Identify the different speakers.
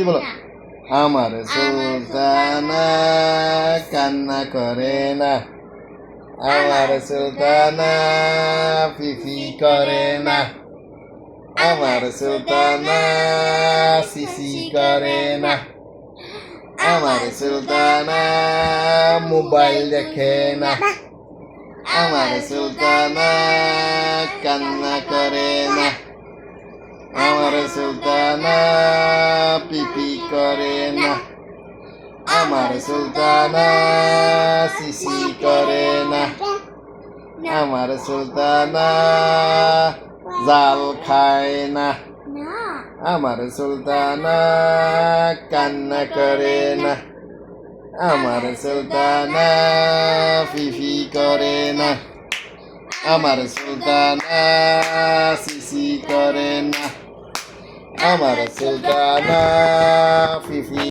Speaker 1: কি বলো? আমার সুলতানা কান্না করে না। আমার সুলতানা ফিফি করে না। আমার সুলতানা সিসি করে না। আমার সুলতানা মোবাইল দেখে না। আমার সুলতানা কান্না করে না। আমার সুলতানা করে না আমার সুলতানা সিসি করে না আমার সুলতানা জাল খায় না আমার সুলতানা কান্না করে না আমার সুলতানা ফিফি করে না আমার সুলতানা আমার সুলতানা ফিফি।